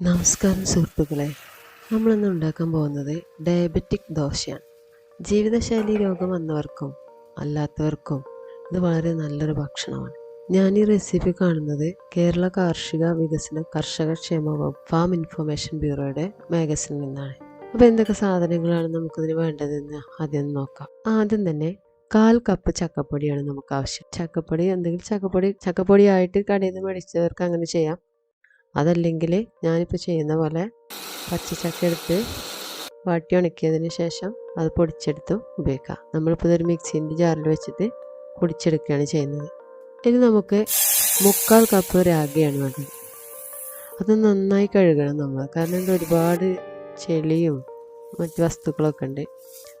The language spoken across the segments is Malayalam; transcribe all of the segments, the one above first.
നമസ്കാരം സുഹൃത്തുക്കളെ. നമ്മളിന്ന് ഉണ്ടാക്കാൻ പോകുന്നത് ഡയബറ്റിക് ദോശയാണ്. ജീവിതശൈലി രോഗം വന്നവർക്കും അല്ലാത്തവർക്കും ഇത് വളരെ നല്ലൊരു ഭക്ഷണമാണ്. ഞാൻ ഈ റെസിപ്പി കാണുന്നത് കേരള കാർഷിക വികസന കർഷക ക്ഷേമ വകുപ്പ് ഫാം ഇൻഫർമേഷൻ ബ്യൂറോയുടെ മാഗസിനിൽ നിന്നാണ്. അപ്പോൾ എന്തൊക്കെ സാധനങ്ങളാണ് നമുക്കിതിന് വേണ്ടതെന്ന് ആദ്യം നോക്കാം. ആദ്യം തന്നെ കാൽ കപ്പ് ചക്കപ്പൊടിയാണ് നമുക്ക് ആവശ്യം. ചക്കപ്പൊടി എന്തെങ്കിലും ചക്കപ്പൊടി ചക്കപ്പൊടി ആയിട്ട് കടയിൽ നിന്ന് മേടിച്ചവർക്ക് അങ്ങനെ ചെയ്യാം. അതല്ലെങ്കിൽ ഞാനിപ്പോൾ ചെയ്യുന്ന പോലെ പച്ചച്ചക്ക എടുത്ത് വാട്ടി ഉണക്കിയതിന് ശേഷം അത് പൊടിച്ചെടുത്ത് ഉപയോഗിക്കാം നമ്മളിപ്പോൾ ഇതൊരു മിക്സിന്റെ ജാറിൽ വെച്ചിട്ട് പൊടിച്ചെടുക്കുകയാണ് ചെയ്യുന്നത്. ഇനി നമുക്ക് മുക്കാൽ കപ്പ് രാഗിയാണ് വേണ്ടത്. അത് നന്നായി കഴുകണം നമ്മൾ. കാരണം ഇത് ഒരുപാട് ചെളിയും മറ്റ് വസ്തുക്കളൊക്കെ ഉണ്ട്.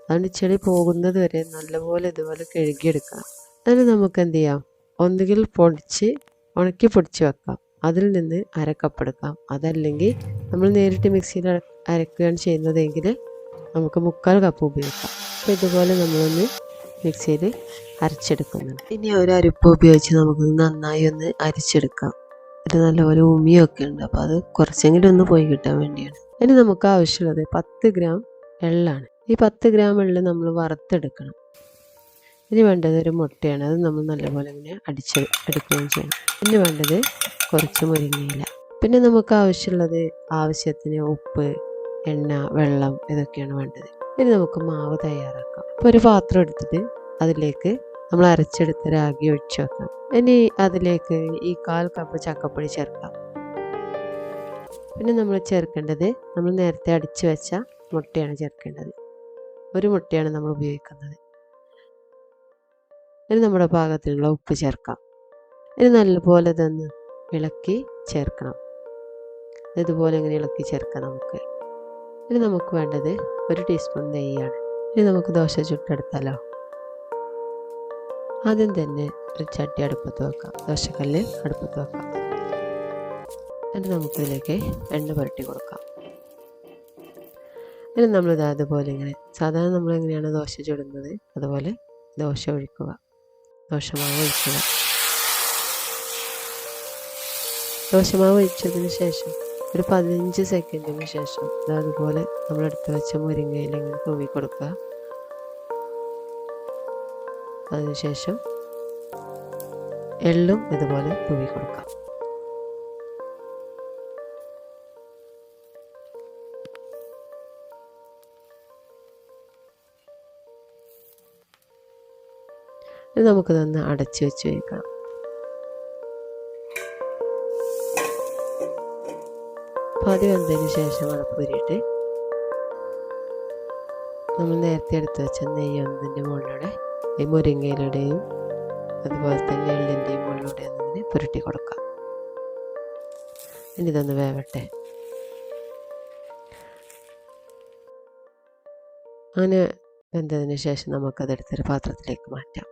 അതുകൊണ്ട് ചെളി പോകുന്നത് വരെ നല്ലപോലെ ഇതുപോലെ കഴുകിയെടുക്കാം അതിന് നമുക്ക് എന്ത് ചെയ്യാം? ഒന്നുകിൽ പൊടിച്ച് ഉണക്കി പൊടിച്ച് വെക്കാം. അതിൽ നിന്ന് അരക്കപ്പെടുക്കാം. അതല്ലെങ്കിൽ നമ്മൾ നേരിട്ട് മിക്സിയിൽ അരക്കുകയാണ് ചെയ്യുന്നതെങ്കിൽ നമുക്ക് മുക്കാൽ കപ്പ് ഉപയോഗിക്കാം. അപ്പോൾ ഇതുപോലെ നമ്മളൊന്ന് മിക്സിയിൽ അരച്ചെടുക്കുന്നുണ്ട്. ഇനി ഒരു അരിപ്പ് ഉപയോഗിച്ച് നമുക്ക് നന്നായി ഒന്ന് അരിച്ചെടുക്കാം. ഇത് നല്ലപോലെ ഉമിയൊക്കെ ഉണ്ട്. അപ്പോൾ അത് കുറച്ചെങ്കിലും ഒന്ന് പോയി കിട്ടാൻ വേണ്ടിയാണ്. ഇനി നമുക്ക് ആവശ്യമുള്ളത് പത്ത് ഗ്രാം എള്ളാണ്. ഈ പത്ത് ഗ്രാം എള്ള് നമ്മൾ വറുത്തെടുക്കണം. ഇനി വേണ്ടത് ഒരു മുട്ടയാണ്. അത് നമ്മൾ നല്ലപോലെ ഇങ്ങനെ അടിച്ച് എടുക്കുകയും ചെയ്യണം. ഇനി വേണ്ടത് കുറച്ച് മുരിങ്ങയില. പിന്നെ നമുക്ക് ആവശ്യമുള്ളത് ആവശ്യത്തിന് ഉപ്പ് എണ്ണ വെള്ളം ഇതൊക്കെയാണ് വേണ്ടത്. ഇനി നമുക്ക് മാവ് തയ്യാറാക്കാം. അപ്പോൾ ഒരു പാത്രം എടുത്തിട്ട് അതിലേക്ക് നമ്മൾ അരച്ചെടുത്ത രാഗി ഒഴിച്ചു വെക്കാം. ഇനി അതിലേക്ക് ഈ കാൽ കപ്പ് ചക്കപ്പൊടി ചേർക്കാം. പിന്നെ നമ്മൾ ചേർക്കേണ്ടത് നമ്മൾ നേരത്തെ അടിച്ചു വെച്ച മുട്ടയാണ് ചേർക്കേണ്ടത്. ഒരു മുട്ടയാണ് നമ്മൾ ഉപയോഗിക്കുന്നത്. ഇനി നമ്മുടെ പാകത്തിനുള്ള ഉപ്പ് ചേർക്കാം. ഇനി നല്ലപോലെ ഇതൊന്ന് ഇളക്കി ചേർക്കണം. ഇതുപോലെ ഇങ്ങനെ ഇളക്കി ചേർക്കാം നമുക്ക്. ഇനി നമുക്ക് വേണ്ടത് ഒരു ടീസ്പൂൺ നെയ്യാണ്. ഇനി നമുക്ക് ദോശ ചുട്ടെടുത്താലോ? ആദ്യം തന്നെ ഒരു ചട്ടി അടുപ്പത്ത് വെക്കാം. ദോശക്കല്ല് അടുപ്പത്ത് വെക്കാം. എന്നിട്ട് നമുക്കിതിലേക്ക് എണ്ണ പുരട്ടി കൊടുക്കാം. ഇനി നമ്മളിത് അതുപോലെ ഇങ്ങനെ സാധാരണ നമ്മൾ എങ്ങനെയാണ് ദോശ ചുടുന്നത്? അതുപോലെ ദോശ ഒഴിക്കുക. ദോശമാവ് ഒഴിക്കുക. ദോശമാവ് ഒഴിച്ചതിന് ശേഷം ഒരു പതിനഞ്ച് സെക്കൻഡിന് ശേഷം അതുപോലെ നമ്മളെടുത്ത് വെച്ച മുരിങ്ങയിൽ ഇങ്ങനെ തൂവി കൊടുക്കുക. അതിനുശേഷം എള്ളും ഇതുപോലെ തൂവി കൊടുക്കാം ഇത് നമുക്കിതൊന്ന് അടച്ചു വെച്ച് വയ്ക്കണം പാതി വന്നതിന് ശേഷം അടപ്പൂരിയിട്ട് നമ്മൾ നേരത്തെ എടുത്ത് വെച്ച നെയ്യ് ഒന്നിന്റെ മുകളിലൂടെ ഈ മുരിങ്ങയിലൂടെയും അതുപോലെ തന്നെ എള്ളിന്റെയും മുകളിലൂടെ ഒന്നിങ്ങനെ പുരട്ടി കൊടുക്കാം. ഇനി ഇതൊന്ന് വേവട്ടെ. അങ്ങനെ വെന്തതിന് ശേഷം നമുക്കതെടുത്തൊരു പാത്രത്തിലേക്ക് മാറ്റാം.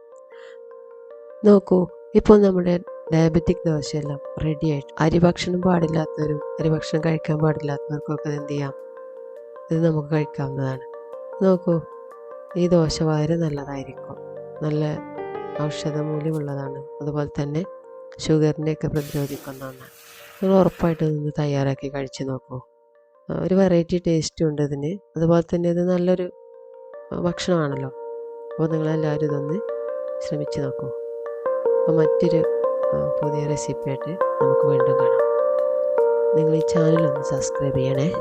നോക്കൂ ഇപ്പോൾ നമ്മുടെ ഡയബറ്റിക് ദോശയെല്ലാം റെഡി ആയിട്ട്. അരി ഭക്ഷണം പാടില്ലാത്തവരും അരി ഭക്ഷണം കഴിക്കാൻ പാടില്ലാത്തവർക്കൊക്കെ എന്ത് ചെയ്യാം? ഇത് നമുക്ക് കഴിക്കാവുന്നതാണ്. നോക്കൂ ഈ ദോശ വളരെ നല്ലതായിരിക്കും. നല്ല ഔഷധ മൂല്യമുള്ളതാണ്. അതുപോലെ തന്നെ ഷുഗറിനെയൊക്കെ പ്രതിരോധിക്കുന്ന ഒന്നാണ്. നിങ്ങൾ ഉറപ്പായിട്ട് ഇതൊന്ന് തയ്യാറാക്കി കഴിച്ച് നോക്കൂ. ഒരു വെറൈറ്റി ടേസ്റ്റും ഉണ്ട് ഇതിന്. അതുപോലെ തന്നെ ഇത് നല്ലൊരു ഭക്ഷണമാണല്ലോ. അപ്പോൾ നിങ്ങളെല്ലാവരും ഇതൊന്ന് ശ്രമിച്ചു നോക്കൂ. അപ്പോൾ മറ്റൊരു പുതിയ റെസിപ്പി ആയിട്ട് നമുക്ക് വീണ്ടും കാണാം. നിങ്ങൾ ഈ ചാനൽ ഒന്ന് സബ്സ്ക്രൈബ് ചെയ്യണേ.